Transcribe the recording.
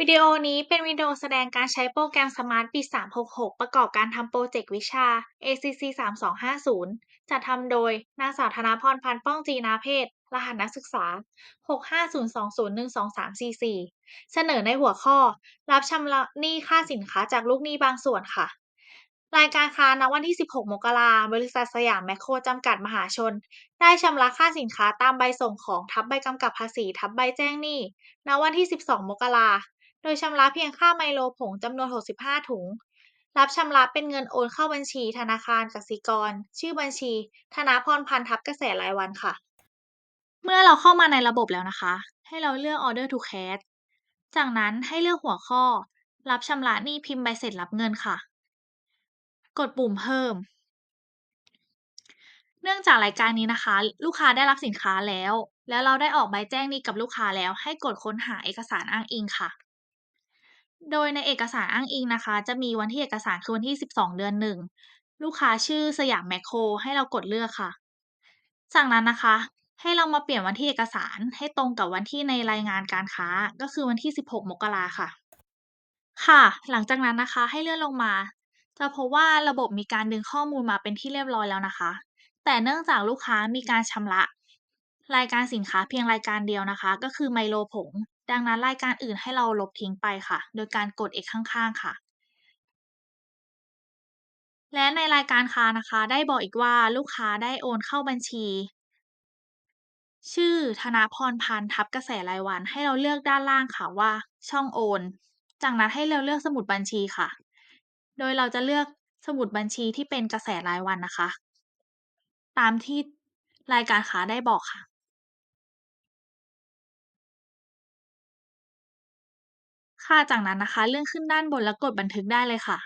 วิดีโอนี้เป็นวิดีโอแสดงการใช้โปรแกรม Smart Bit 366 ประกอบการทำโปรเจกต์วิชา ACC 3250 จัดทำโดย นางสาวธนาพรพันธ์ป้องจีนาเพศ รหัสนักศึกษา 650201234เสนอในหัวข้อ รับชำระหนี้ค่าสินค้าจากลูกหนี้บางส่วนค่ะ รายการค้าณวันที่ 16 มกราบริษัทสยามแมคโครจำกัดมหาชน ได้ชำระค่าสินค้าตามใบส่งของทับใบกำกับภาษีทับใบแจ้งหนี้ ณ วันที่ 12 มกรา โดยชำระเพียงค่าไมโลผงจำนวน 65 ถุง รับชำระเป็นเงินโอนเข้าบัญชีธนาคารกสิกร ชื่อบัญชี ธนาพรพันธ์กระแสรายวันค่ะ เมื่อเราเข้ามาในระบบแล้วนะคะ ให้เราเลือก Order to Cash จากนั้นให้เลือกหัวข้อ รับชำระหนี้พิมพ์ใบเสร็จรับเงินค่ะ กดปุ่มเพิ่ม เนื่องจากรายการนี้นะคะ ลูกค้าได้รับสินค้าแล้ว แล้วเราได้ออกใบแจ้งหนี้กับลูกค้าแล้ว ให้กดค้นหาเอกสารอ้างอิงค่ะ โดยในเอกสารอ้างอิงนะคะ จะมีวันที่เอกสารคือวันที่ 12 เดือน 1 ลูกค้าชื่อสยามแมคโคร ให้เรากดเลือกค่ะ จากนั้นนะคะ ให้เรามาเปลี่ยนวันที่เอกสารให้ตรงกับวันที่ในรายงานการค้าก็คือวันที่ 16 มกราค่ะ ค่ะ หลังจากนั้นนะคะให้เลื่อนลงมา จะพบว่าระบบมีการดึงข้อมูลมาเป็นที่เรียบร้อยแล้วนะคะ แต่เนื่องจากลูกค้ามีการชำระ รายการสินค้าเพียงรายการเดียวนะคะ ก็คือไมโลผง ดังนั้นรายการอื่นให้เราลบทิ้งไปค่ะ โดยการกด X ข้างๆค่ะ และในรายการค้านะคะ ได้บอกอีกว่าลูกค้าได้โอนเข้าบัญชี ชื่อธนาพรพันธ์ทับกระแสรายวัน ให้เราเลือกด้านล่างค่ะว่า ช่องโอน จากนั้นให้เราเลือกสมุดบัญชีค่ะ โดยเราจะเลือกสมุดบัญชีที่เป็นกระแสรายวันนะคะ ตามที่รายการค้าได้บอกค่ะ ค่ะ จากนั้นนะคะ เลื่อนขึ้นด้านบนแล้วกดบันทึกได้เลยค่ะ